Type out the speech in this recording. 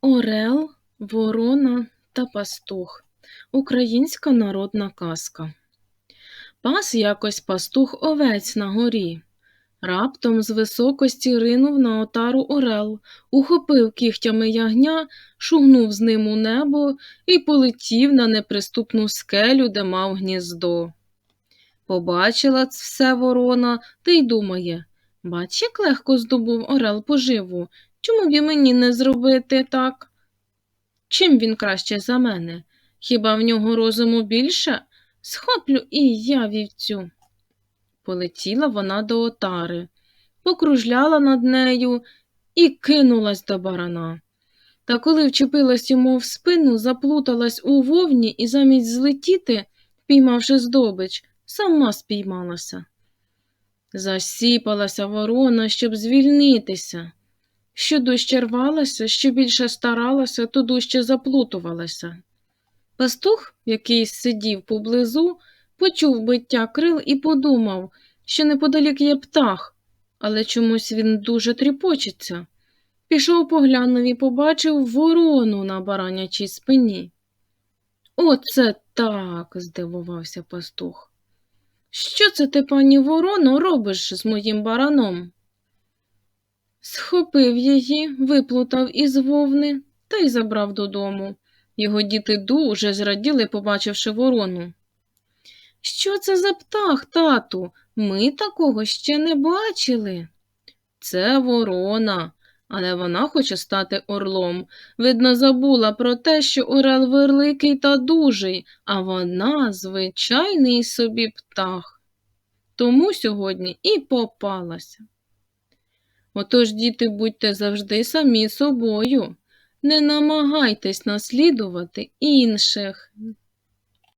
Орел, Ворона та Пастух. Українська народна казка. Пас якось пастух овець на горі. Раптом з високості ринув на отару орел, ухопив кігтями ягня, шугнув з ним у небо і полетів на неприступну скелю, де мав гніздо. Побачила все ворона та й думає, бач, як легко здобув орел поживу, чому б і мені не зробити так? Чим він краще за мене? Хіба в нього розуму більше? Схоплю і я вівцю. Полетіла вона до отари, покружляла над нею і кинулась до барана. Та коли вчепилась йому в спину, заплуталась у вовні і замість злетіти, впіймавши здобич, сама спіймалася. Засіпалася ворона, щоб звільнитися. Що дужче рвалася, що більше старалася, то дужче заплутувалася. Пастух, який сидів поблизу, почув биття крил і подумав, що неподалік є птах, але чомусь він дуже тріпочеться. Пішов поглянув і побачив ворону на баранячій спині. Оце так, здивувався пастух. Що це ти, пані вороно, робиш з моїм бараном? Схопив її, виплутав із вовни та й забрав додому. Його діти дуже зраділи, побачивши ворону. Що це за птах, тату? Ми такого ще не бачили. Це ворона, але вона хоче стати орлом. Видно, забула про те, що орел великий та дужий, а вона звичайний собі птах. Тому сьогодні і попалася. Отож, діти, будьте завжди самі собою. Не намагайтесь наслідувати інших.